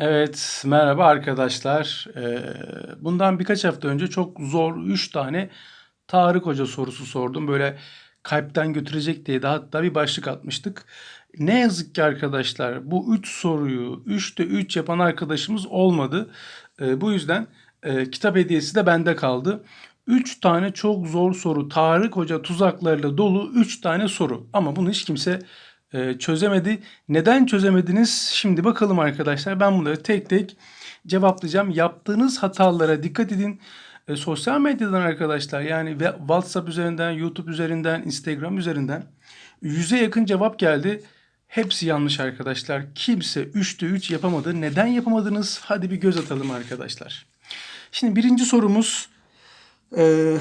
Evet, merhaba arkadaşlar. Ee, bundan birkaç hafta önce çok zor 3 tane Tarık Hoca sorusu sordum. Böyle kalpten götürecek diye de hatta bir başlık atmıştık. Ne yazık ki arkadaşlar bu 3 soruyu 3'te 3 yapan arkadaşımız olmadı. Ee, bu yüzden e, kitap hediyesi de bende kaldı. 3 tane çok zor soru. Tarık Hoca tuzaklarıyla dolu 3 tane soru. Ama bunu hiç kimse e, çözemedi. Neden çözemediniz? Şimdi bakalım arkadaşlar. Ben bunları tek tek cevaplayacağım. Yaptığınız hatalara dikkat edin. E, sosyal medyadan arkadaşlar yani WhatsApp üzerinden, YouTube üzerinden, Instagram üzerinden yüze yakın cevap geldi. Hepsi yanlış arkadaşlar. Kimse 3'te 3 yapamadı. Neden yapamadınız? Hadi bir göz atalım arkadaşlar. Şimdi birinci sorumuz e,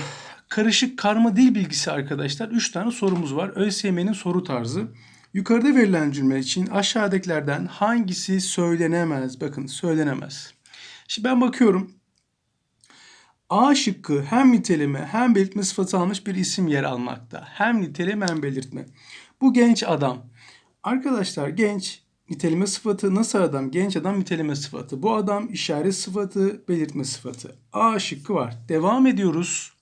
karışık karma dil bilgisi arkadaşlar. 3 tane sorumuz var. ÖSYM'nin soru tarzı. Yukarıda verilen cümle için aşağıdakilerden hangisi söylenemez? Bakın söylenemez. Şimdi ben bakıyorum. A şıkkı hem niteleme hem belirtme sıfatı almış bir isim yer almakta. Hem niteleme hem belirtme. Bu genç adam. Arkadaşlar genç niteleme sıfatı nasıl adam? Genç adam niteleme sıfatı. Bu adam işaret sıfatı, belirtme sıfatı. A şıkkı var. Devam ediyoruz.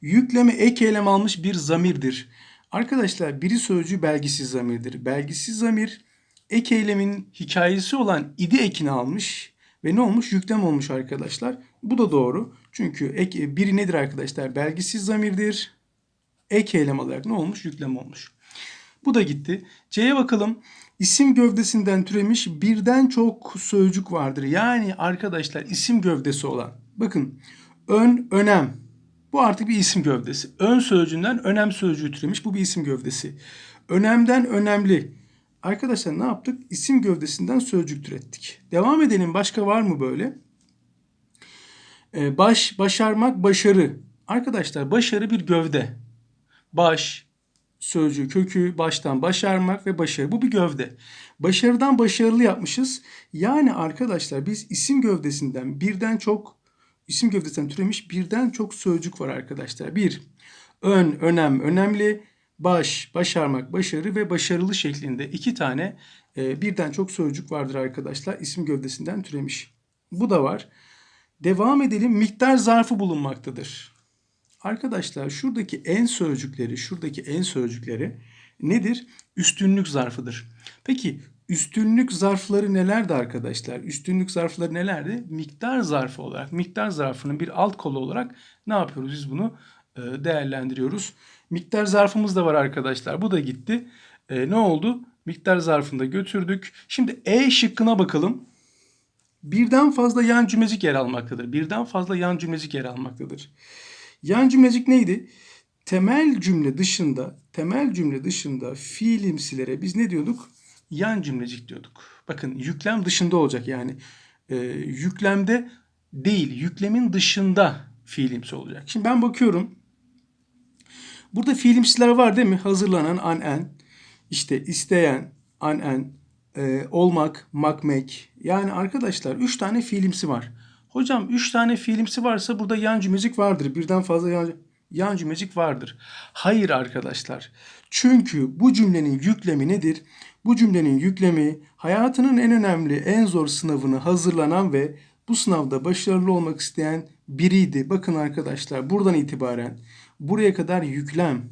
Yükleme ek eylem almış bir zamirdir. Arkadaşlar biri sözcüğü belgisiz zamirdir. Belgisiz zamir ek eylemin hikayesi olan idi ekini almış ve ne olmuş? Yüklem olmuş arkadaşlar. Bu da doğru. Çünkü ek, biri nedir arkadaşlar? Belgisiz zamirdir. Ek eylem alarak ne olmuş? Yüklem olmuş. Bu da gitti. C'ye bakalım. İsim gövdesinden türemiş birden çok sözcük vardır. Yani arkadaşlar isim gövdesi olan. Bakın ön, önem, bu artık bir isim gövdesi. Ön sözcüğünden önem sözcüğü türemiş. Bu bir isim gövdesi. Önemden önemli. Arkadaşlar ne yaptık? İsim gövdesinden sözcük türettik. Devam edelim. Başka var mı böyle? Ee, baş, başarmak, başarı. Arkadaşlar başarı bir gövde. Baş, sözcüğü kökü, baştan başarmak ve başarı. Bu bir gövde. Başarıdan başarılı yapmışız. Yani arkadaşlar biz isim gövdesinden birden çok isim gövdesinden türemiş birden çok sözcük var arkadaşlar. Bir, ön, önem, önemli, baş, başarmak, başarı ve başarılı şeklinde iki tane e, birden çok sözcük vardır arkadaşlar. İsim gövdesinden türemiş. Bu da var. Devam edelim. Miktar zarfı bulunmaktadır. Arkadaşlar şuradaki en sözcükleri, şuradaki en sözcükleri nedir? Üstünlük zarfıdır. Peki Üstünlük zarfları nelerdi arkadaşlar? Üstünlük zarfları nelerdi? Miktar zarfı olarak, miktar zarfının bir alt kolu olarak ne yapıyoruz? Biz bunu e, değerlendiriyoruz. Miktar zarfımız da var arkadaşlar. Bu da gitti. E, ne oldu? Miktar zarfını da götürdük. Şimdi E şıkkına bakalım. Birden fazla yan cümlecik yer almaktadır. Birden fazla yan cümlecik yer almaktadır. Yan cümlecik neydi? Temel cümle dışında, temel cümle dışında fiilimsilere biz ne diyorduk? Yan cümlecik diyorduk. Bakın yüklem dışında olacak yani. E, yüklemde değil, yüklemin dışında fiilimsi olacak. Şimdi ben bakıyorum. Burada fiilimsiler var değil mi? Hazırlanan an en, işte isteyen an en, e, olmak, makmek. Yani arkadaşlar 3 tane fiilimsi var. Hocam 3 tane fiilimsi varsa burada yan cümlecik vardır. Birden fazla yan, yan cümlecik vardır. Hayır arkadaşlar. Çünkü bu cümlenin yüklemi nedir? Bu cümlenin yüklemi hayatının en önemli, en zor sınavını hazırlanan ve bu sınavda başarılı olmak isteyen biriydi. Bakın arkadaşlar buradan itibaren buraya kadar yüklem.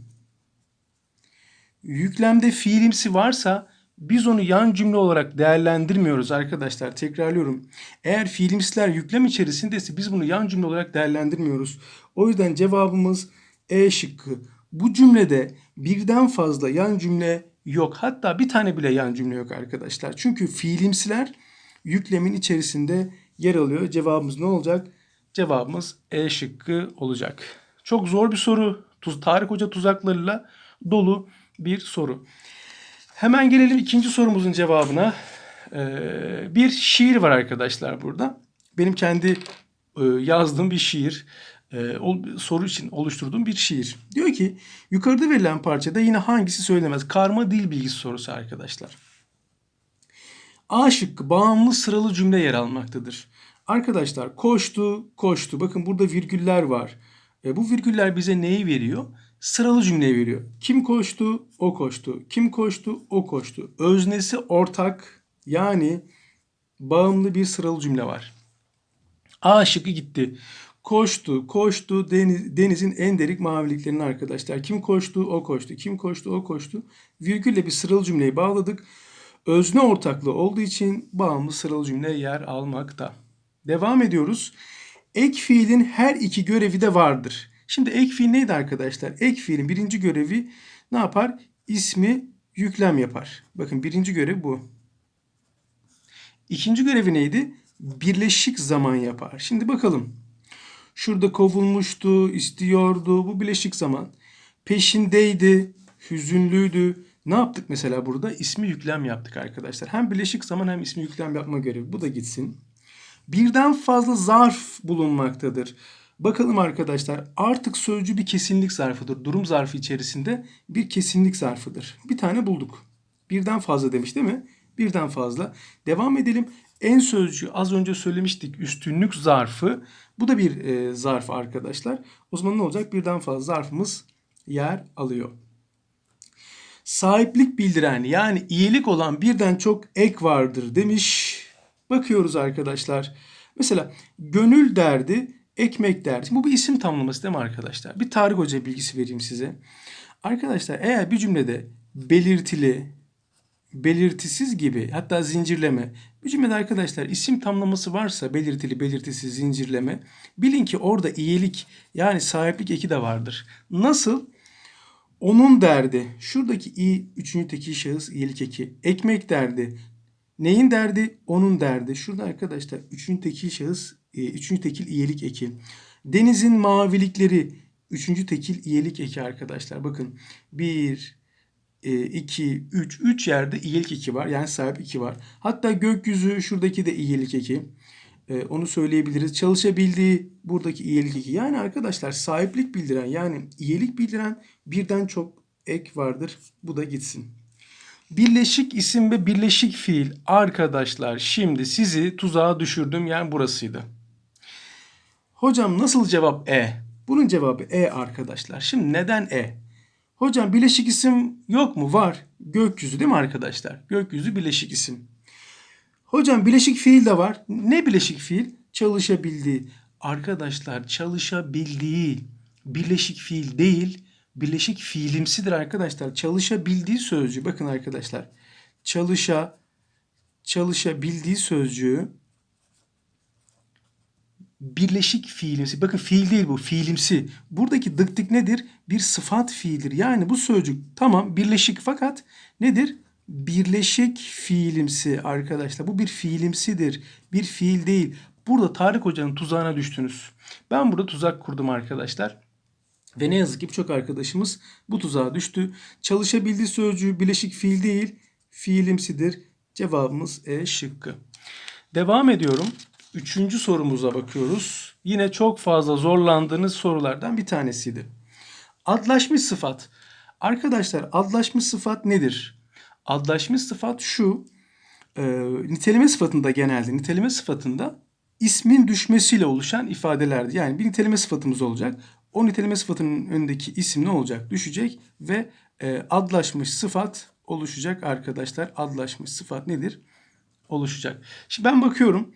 Yüklemde fiilimsi varsa biz onu yan cümle olarak değerlendirmiyoruz arkadaşlar. Tekrarlıyorum. Eğer fiilimsiler yüklem içerisindeyse biz bunu yan cümle olarak değerlendirmiyoruz. O yüzden cevabımız E şıkkı. Bu cümlede birden fazla yan cümle yok. Hatta bir tane bile yan cümle yok arkadaşlar. Çünkü fiilimsiler yüklemin içerisinde yer alıyor. Cevabımız ne olacak? Cevabımız E şıkkı olacak. Çok zor bir soru. Tuz, Tarık Hoca tuzaklarıyla dolu bir soru. Hemen gelelim ikinci sorumuzun cevabına. Ee, bir şiir var arkadaşlar burada. Benim kendi e, yazdığım bir şiir soru için oluşturduğum bir şiir. Diyor ki yukarıda verilen parçada yine hangisi söylemez? Karma dil bilgisi sorusu arkadaşlar. A şıkkı bağımlı sıralı cümle yer almaktadır. Arkadaşlar koştu, koştu. Bakın burada virgüller var. E, bu virgüller bize neyi veriyor? Sıralı cümleyi veriyor. Kim koştu? O koştu. Kim koştu? O koştu. Öznesi ortak yani bağımlı bir sıralı cümle var. A şıkkı gitti. Koştu, koştu deniz, denizin en derik maviliklerine arkadaşlar. Kim koştu? O koştu. Kim koştu? O koştu. Virgülle bir sıralı cümleyi bağladık. Özne ortaklığı olduğu için bağımlı sıralı cümle yer almakta. Devam ediyoruz. Ek fiilin her iki görevi de vardır. Şimdi ek fiil neydi arkadaşlar? Ek fiilin birinci görevi ne yapar? İsmi yüklem yapar. Bakın birinci görev bu. İkinci görevi neydi? Birleşik zaman yapar. Şimdi bakalım. Şurada kovulmuştu, istiyordu. Bu birleşik zaman. Peşindeydi, hüzünlüydü. Ne yaptık mesela burada? İsmi yüklem yaptık arkadaşlar. Hem birleşik zaman hem ismi yüklem yapma görevi. Bu da gitsin. Birden fazla zarf bulunmaktadır. Bakalım arkadaşlar artık sözcü bir kesinlik zarfıdır. Durum zarfı içerisinde bir kesinlik zarfıdır. Bir tane bulduk. Birden fazla demiş değil mi? Birden fazla. Devam edelim. En sözcü az önce söylemiştik üstünlük zarfı. Bu da bir e, zarf arkadaşlar. O zaman ne olacak? Birden fazla zarfımız yer alıyor. Sahiplik bildiren yani iyilik olan birden çok ek vardır demiş. Bakıyoruz arkadaşlar. Mesela gönül derdi, ekmek derdi. Bu bir isim tamlaması değil mi arkadaşlar? Bir Tarık Hoca bilgisi vereyim size. Arkadaşlar eğer bir cümlede belirtili, belirtisiz gibi hatta zincirleme. Bu cümlede arkadaşlar isim tamlaması varsa belirtili, belirtisiz, zincirleme. Bilin ki orada iyilik yani sahiplik eki de vardır. Nasıl? Onun derdi. Şuradaki i üçüncü tekil şahıs iyilik eki. Ekmek derdi. Neyin derdi? Onun derdi. Şurada arkadaşlar üçüncü tekil şahıs, e, üçüncü tekil iyilik eki. Denizin mavilikleri üçüncü tekil iyilik eki arkadaşlar. Bakın bir, 2, 3, 3 yerde iyilik eki var. Yani sahip 2 var. Hatta gökyüzü şuradaki de iyilik eki. E, onu söyleyebiliriz. Çalışabildiği buradaki iyilik eki. Yani arkadaşlar sahiplik bildiren yani iyilik bildiren birden çok ek vardır. Bu da gitsin. Birleşik isim ve birleşik fiil. Arkadaşlar şimdi sizi tuzağa düşürdüm. Yani burasıydı. Hocam nasıl cevap E? Bunun cevabı E arkadaşlar. Şimdi neden E? Hocam bileşik isim yok mu? Var. Gökyüzü değil mi arkadaşlar? Gökyüzü bileşik isim. Hocam bileşik fiil de var. Ne bileşik fiil? Çalışabildiği. Arkadaşlar çalışabildiği birleşik fiil değil, birleşik fiilimsidir arkadaşlar. Çalışabildiği sözcüğü bakın arkadaşlar. Çalışa çalışabildiği sözcüğü birleşik fiilimsi. Bakın fiil değil bu fiilimsi. Buradaki dıktık nedir? Bir sıfat fiildir. Yani bu sözcük tamam birleşik fakat nedir? Birleşik fiilimsi arkadaşlar. Bu bir fiilimsidir. Bir fiil değil. Burada Tarık Hoca'nın tuzağına düştünüz. Ben burada tuzak kurdum arkadaşlar. Ve ne yazık ki birçok arkadaşımız bu tuzağa düştü. Çalışabildiği sözcüğü bileşik fiil değil, fiilimsidir. Cevabımız E şıkkı. Devam ediyorum. Üçüncü sorumuza bakıyoruz. Yine çok fazla zorlandığınız sorulardan bir tanesiydi. Adlaşmış sıfat. Arkadaşlar adlaşmış sıfat nedir? Adlaşmış sıfat şu. E, niteleme sıfatında genelde niteleme sıfatında ismin düşmesiyle oluşan ifadelerdi. Yani bir niteleme sıfatımız olacak. O niteleme sıfatının önündeki isim ne olacak? Düşecek ve e, adlaşmış sıfat oluşacak arkadaşlar. Adlaşmış sıfat nedir? Oluşacak. Şimdi ben bakıyorum.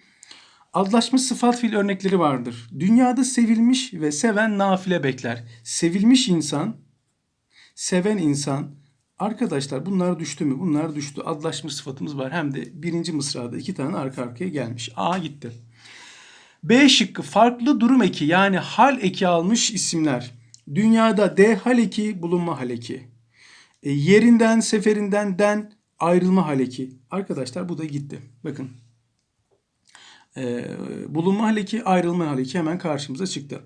Adlaşmış sıfat fiil örnekleri vardır. Dünyada sevilmiş ve seven nafile bekler. Sevilmiş insan, seven insan, arkadaşlar bunlar düştü mü? Bunlar düştü. Adlaşmış sıfatımız var. Hem de birinci mısrada iki tane arka arkaya gelmiş. A gitti. B şıkkı farklı durum eki yani hal eki almış isimler. Dünyada D hal eki bulunma hal eki. E, yerinden seferinden den ayrılma hal eki. Arkadaşlar bu da gitti. Bakın e, bulunma haleki, ayrılma haleki hemen karşımıza çıktı.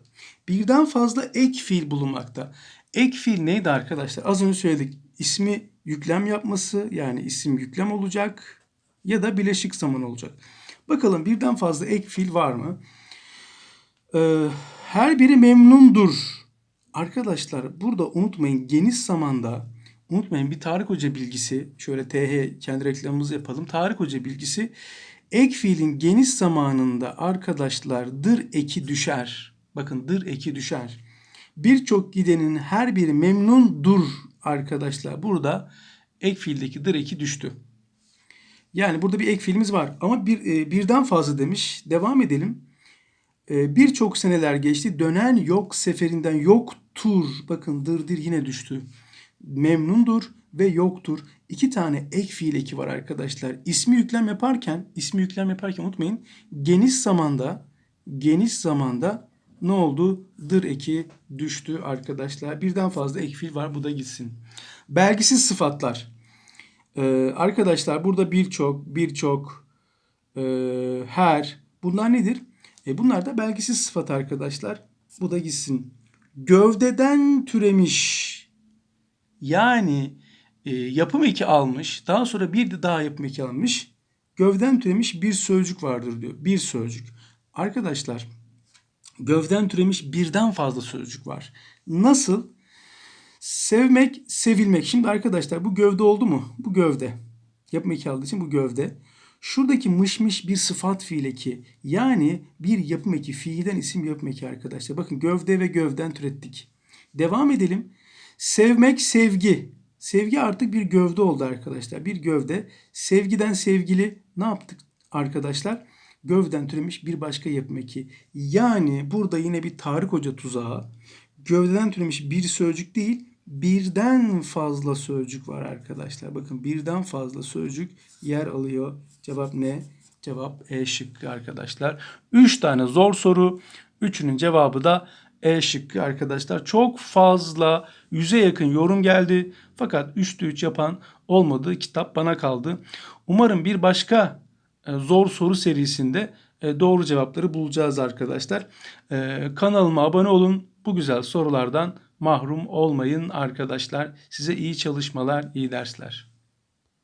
Birden fazla ek fiil bulunmakta. Ek fiil neydi arkadaşlar? Az önce söyledik. İsmi yüklem yapması yani isim yüklem olacak ya da bileşik zaman olacak. Bakalım birden fazla ek fiil var mı? Ee, her biri memnundur. Arkadaşlar burada unutmayın geniş zamanda unutmayın bir Tarık Hoca bilgisi şöyle TH kendi reklamımızı yapalım. Tarık Hoca bilgisi Ek fiilin geniş zamanında arkadaşlar dır eki düşer. Bakın dır eki düşer. Birçok gidenin her biri memnundur arkadaşlar. Burada ek fiildeki dır eki düştü. Yani burada bir ek fiilimiz var ama bir e, birden fazla demiş. Devam edelim. E, Birçok seneler geçti. Dönen yok seferinden yoktur. Bakın dırdır yine düştü. Memnundur ve yoktur. İki tane ek fiil eki var arkadaşlar. İsmi yüklem yaparken, ismi yüklem yaparken unutmayın. Geniş zamanda, geniş zamanda ne oldu? Dır eki düştü arkadaşlar. Birden fazla ek fiil var. Bu da gitsin. Belgisiz sıfatlar. Ee, arkadaşlar burada birçok, birçok, e, her bunlar nedir? E, bunlar da belgisiz sıfat arkadaşlar. Bu da gitsin. Gövdeden türemiş. Yani e, yapım eki almış. Daha sonra bir de daha yapım eki almış. Gövden türemiş bir sözcük vardır diyor. Bir sözcük. Arkadaşlar gövden türemiş birden fazla sözcük var. Nasıl? Sevmek, sevilmek. Şimdi arkadaşlar bu gövde oldu mu? Bu gövde. Yapım eki aldığı için bu gövde. Şuradaki mışmış bir sıfat fiil eki. Yani bir yapım eki. Fiilden isim yapım eki arkadaşlar. Bakın gövde ve gövden türettik. Devam edelim. Sevmek, sevgi. Sevgi artık bir gövde oldu arkadaşlar. Bir gövde. Sevgiden sevgili ne yaptık arkadaşlar? Gövden türemiş bir başka yapım eki. Yani burada yine bir Tarık Hoca tuzağı. Gövdeden türemiş bir sözcük değil, birden fazla sözcük var arkadaşlar. Bakın birden fazla sözcük yer alıyor. Cevap ne? Cevap E şıkkı arkadaşlar. 3 tane zor soru. Üçünün cevabı da E şıkkı arkadaşlar. Çok fazla yüze yakın yorum geldi. Fakat 3'te 3 yapan olmadı. Kitap bana kaldı. Umarım bir başka e, zor soru serisinde e, doğru cevapları bulacağız arkadaşlar. E, Kanalıma abone olun. Bu güzel sorulardan mahrum olmayın arkadaşlar. Size iyi çalışmalar, iyi dersler.